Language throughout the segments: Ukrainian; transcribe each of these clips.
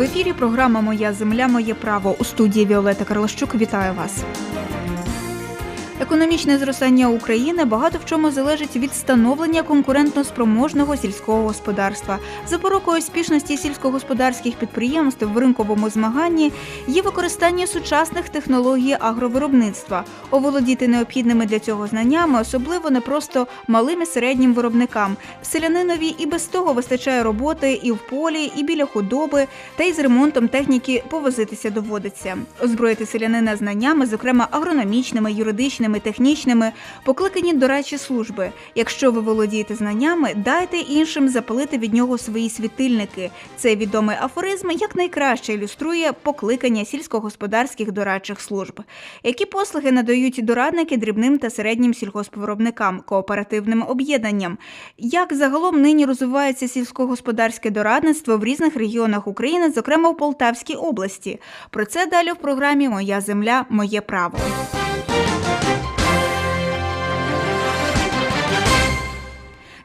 В ефірі програма Моя земля, моє право у студії Віолета Карлащук. Вітаю вас. Економічне зростання України багато в чому залежить від становлення конкурентно-спроможного сільського господарства. Запорукою успішності сільськогосподарських підприємств в ринковому змаганні є використання сучасних технологій агровиробництва. Оволодіти необхідними для цього знаннями, особливо не просто малим і середнім виробникам. Селянинові і без того вистачає роботи і в полі, і біля худоби, та й з ремонтом техніки повозитися доводиться. Озброїти селянина знаннями, зокрема агрономічними, юридичними, технічними, покликані дорадчі служби. Якщо ви володієте знаннями, дайте іншим запалити від нього свої світильники. Цей відомий афоризм якнайкраще ілюструє покликання сільськогосподарських дорадчих служб. Які послуги надають дорадники дрібним та середнім сільгоспвиробникам, кооперативним об'єднанням? Як загалом нині розвивається сільськогосподарське дорадництво в різних регіонах України, зокрема в Полтавській області? Про це далі в програмі Моя земля, моє право.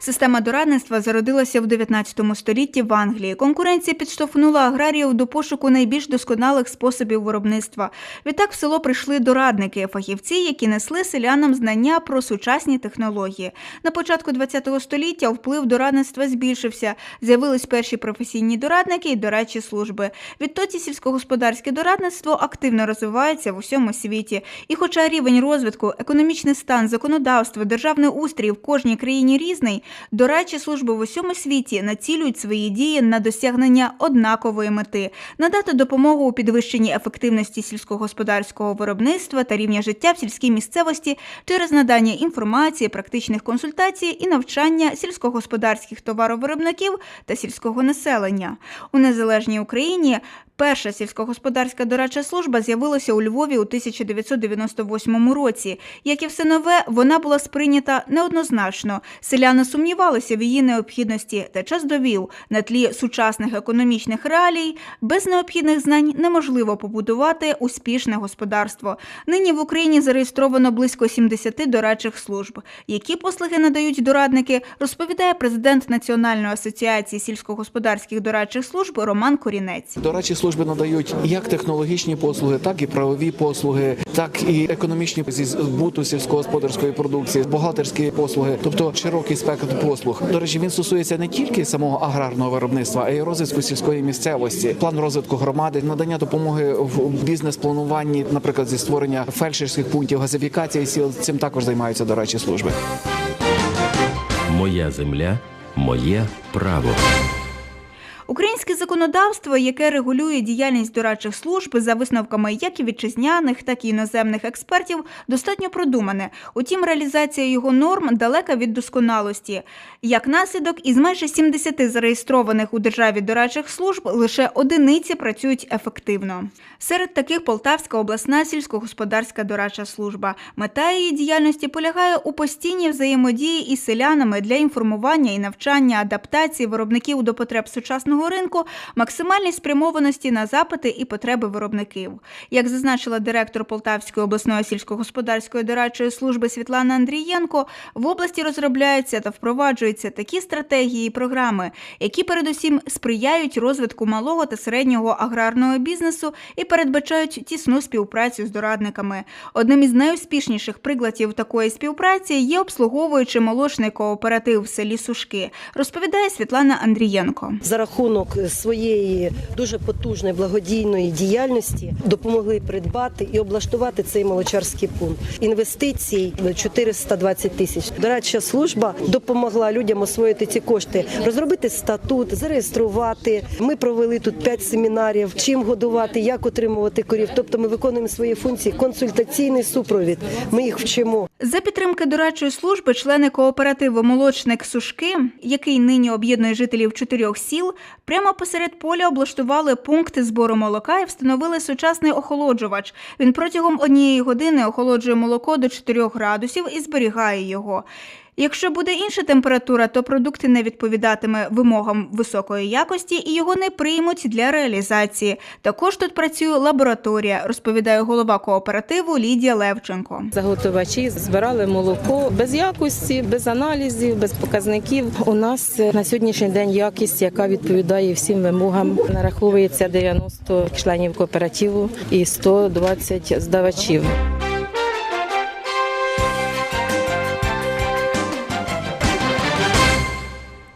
Система дорадництва зародилася в 19 столітті в Англії. Конкуренція підштовхнула аграріїв до пошуку найбільш досконалих способів виробництва. Відтак в село прийшли дорадники, фахівці, які несли селянам знання про сучасні технології. На початку 20 століття вплив дорадництва збільшився. З'явились перші професійні дорадники і дорадчі служби. Відтоді сільськогосподарське дорадництво активно розвивається в усьому світі. І, хоча рівень розвитку, економічний стан, законодавство, державний устрій в кожній країні різний, дорадчі служби в усьому світі націлюють свої дії на досягнення однакової мети надати допомогу у підвищенні ефективності сільськогосподарського виробництва та рівня життя в сільській місцевості через надання інформації, практичних консультацій і навчання сільськогосподарських товаровиробників та сільського населення у незалежній Україні. Перша сільськогосподарська дорадча служба з'явилася у Львові у 1998 році. Як і все нове, вона була сприйнята неоднозначно. Селяни сумнівалися в її необхідності, та час довів на тлі сучасних економічних реалій без необхідних знань неможливо побудувати успішне господарство. Нині в Україні зареєстровано близько 70 дорадчих служб. Які послуги надають дорадники, розповідає президент Національної асоціації сільськогосподарських дорадчих служб Роман Корінець. Дорадчі служби надають як технологічні послуги, так і правові послуги, так і економічні зі збуту сільськогосподарської продукції, бухгалтерські послуги, тобто широкий спектр послуг. До речі, він стосується не тільки самого аграрного виробництва, а й розвитку сільської місцевості, план розвитку громади, надання допомоги в бізнес-плануванні, наприклад, зі створення фельдшерських пунктів, газифікації сіл. Цим також займаються до речі служби. Моя земля, моє право. Українське законодавство, яке регулює діяльність дорадчих служб за висновками як і вітчизняних, так і іноземних експертів, достатньо продумане. Утім, реалізація його норм далека від досконалості. Як наслідок, із майже 70 зареєстрованих у державі дорадчих служб лише одиниці працюють ефективно. Серед таких Полтавська обласна сільськогосподарська дорадча служба. Мета її діяльності полягає у постійній взаємодії із селянами для інформування і навчання, адаптації виробників до потреб сучасного ринку, максимальній спрямованості на запити і потреби виробників. Як зазначила директор Полтавської обласної сільськогосподарської дорадчої служби Світлана Андрієнко, в області розробляються та впроваджуються такі стратегії і програми, які передусім сприяють розвитку малого та середнього аграрного бізнесу і передбачають тісну співпрацю з дорадниками. Одним із найуспішніших прикладів такої співпраці є обслуговуючий молочний кооператив в селі Сушки, розповідає Світлана Андрієнко. за рахунок своєї дуже потужної благодійної діяльності допомогли придбати і облаштувати цей молочарський пункт. Інвестицій 420 тисяч. Дорадча служба допомогла людям освоїти ці кошти, розробити статут, зареєструвати. Ми провели тут п'ять семінарів, чим годувати, як отримувати корів. Тобто ми виконуємо свої функції, консультаційний супровід. Ми їх вчимо. За підтримки дорадчої служби члени кооперативу Молочник Сушки, який нині об'єднує жителів чотирьох сіл, прямо посеред поля облаштували пункти збору молока і встановили сучасний охолоджувач. Він протягом однієї години охолоджує молоко до 4 градусів і зберігає його. Якщо буде інша температура, то продукти не відповідатиме вимогам високої якості і його не приймуть для реалізації. Також тут працює лабораторія, розповідає голова кооперативу Лідія Левченко. Заготовачі збирали молоко без якості, без аналізів, без показників. У нас на сьогоднішній день якість, яка відповідає всім вимогам, нараховується 90 членів кооперативу і 120 здавачів.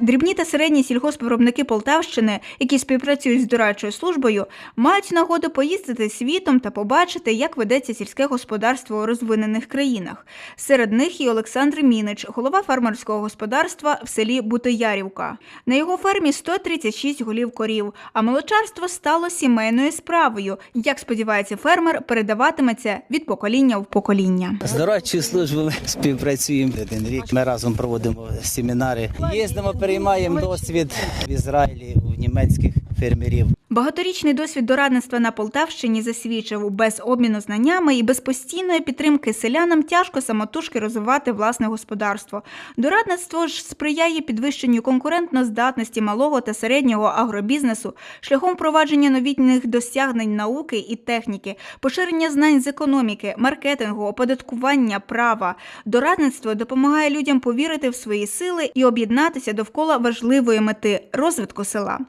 Дрібні та середні сільгоспвиробники Полтавщини, які співпрацюють з дорадчою службою, мають нагоду поїздити світом та побачити, як ведеться сільське господарство у розвинених країнах. Серед них і Олександр Мінич, голова фермерського господарства в селі Бутоярівка. На його фермі 136 голів корів, а молочарство стало сімейною справою. Як сподівається фермер, передаватиметься від покоління в покоління. З дорадчою службою співпрацюємо один рік. Ми разом проводимо семінари. Їздимо, переймаємо досвід в Ізраїлі у німецьких фермерів. Багаторічний досвід дорадництва на Полтавщині засвідчив, без обміну знаннями і без постійної підтримки селянам тяжко самотужки розвивати власне господарство. Дорадництво ж сприяє підвищенню конкурентноздатності малого та середнього агробізнесу шляхом впровадження новітніх досягнень науки і техніки, поширення знань з економіки, маркетингу, оподаткування права. Дорадництво допомагає людям повірити в свої сили і об'єднатися довкола важливої мети розвитку села.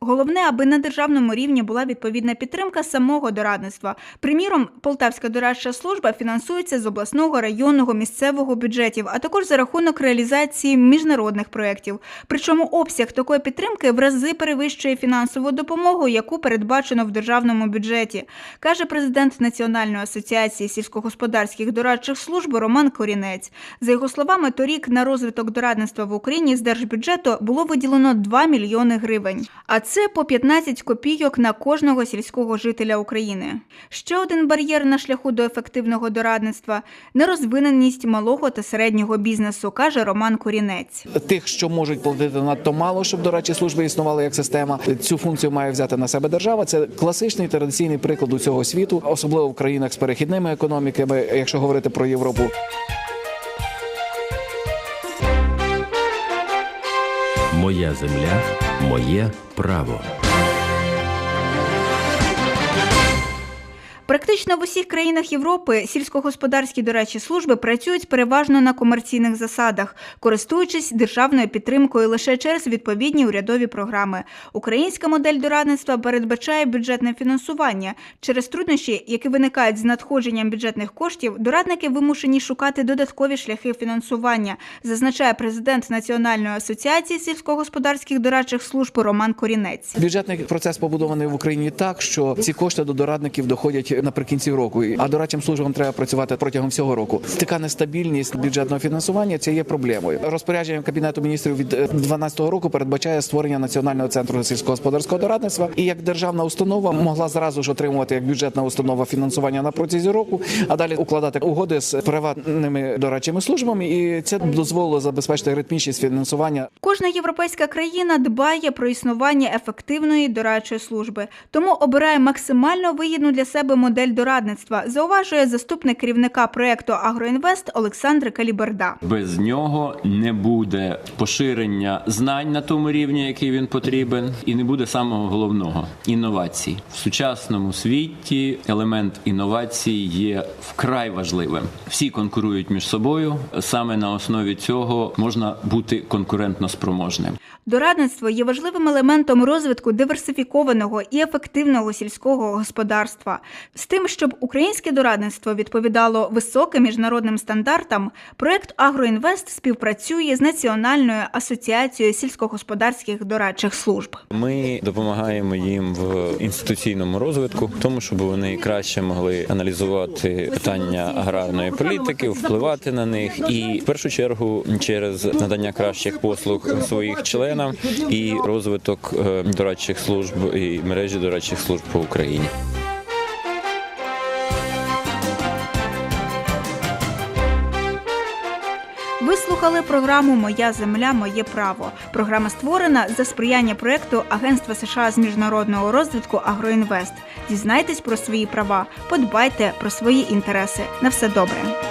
Головне, аби на державному рівні була відповідна підтримка самого дорадництва. Приміром, Полтавська дорадча служба фінансується з обласного, районного, місцевого бюджетів, а також за рахунок реалізації міжнародних проєктів. Причому обсяг такої підтримки в рази перевищує фінансову допомогу, яку передбачено в державному бюджеті, каже президент Національної асоціації сільськогосподарських дорадчих служб Роман Корінець. За його словами, торік на розвиток дорадництва в Україні з держбюджету було виділено 2 мільйони гривень. А це по 15 копійок на кожного сільського жителя України. Ще один бар'єр на шляху до ефективного дорадництва нерозвиненість малого та середнього бізнесу, каже Роман Корінець. Тих, що можуть платити надто мало, щоб дорадчі служби існували як система. Цю функцію має взяти на себе держава. Це класичний традиційний приклад усього світу, особливо в країнах з перехідними економіками, якщо говорити про Європу. Моя земля, моє право. Практично в усіх країнах Європи сільськогосподарські дорадчі служби працюють переважно на комерційних засадах, користуючись державною підтримкою лише через відповідні урядові програми. Українська модель дорадництва передбачає бюджетне фінансування. Через труднощі, які виникають з надходженням бюджетних коштів, дорадники вимушені шукати додаткові шляхи фінансування, зазначає президент Національної асоціації сільськогосподарських дорадчих служб Роман Корінець. Бюджетний процес побудований в Україні так, що ці кошти до дорадників доходять наприкінці року, а дорадчим службам треба працювати протягом всього року. Така нестабільність бюджетного фінансування це є проблемою. Розпорядженням кабінету міністрів від 2012 року передбачає створення національного центру сільськогосподарського дорадництва. І як державна установа могла зразу ж отримувати як бюджетна установа фінансування на протязі року, а далі укладати угоди з приватними дорадчими службами, і це дозволило забезпечити ритмічність фінансування. Кожна європейська країна дбає про існування ефективної дорадчої служби, тому обирає максимально вигідну для себе модель дорадництва, зауважує заступник керівника проекту Агроінвест Олександр Каліберда. Без нього не буде поширення знань на тому рівні, який він потрібен, і не буде самого головного інновацій в сучасному світі. Елемент інновацій є вкрай важливим. Всі конкурують між собою. Саме на основі цього можна бути конкурентно спроможним. Дорадництво є важливим елементом розвитку диверсифікованого і ефективного сільського господарства. Тим, щоб українське дорадництво відповідало високим міжнародним стандартам, проект Агроінвест співпрацює з Національною асоціацією сільськогосподарських дорадчих служб. Ми допомагаємо їм в інституційному розвитку, тому щоб вони краще могли аналізувати питання аграрної політики, впливати на них, і в першу чергу через надання кращих послуг своїх членам і розвиток е, дорадчих служб і мережі дорадчих служб по Україні. Слухали програму Моя земля, моє право. Програма створена за сприяння проекту Агентства США з міжнародного розвитку Агроінвест. Дізнайтесь про свої права, подбайте про свої інтереси. На все добре.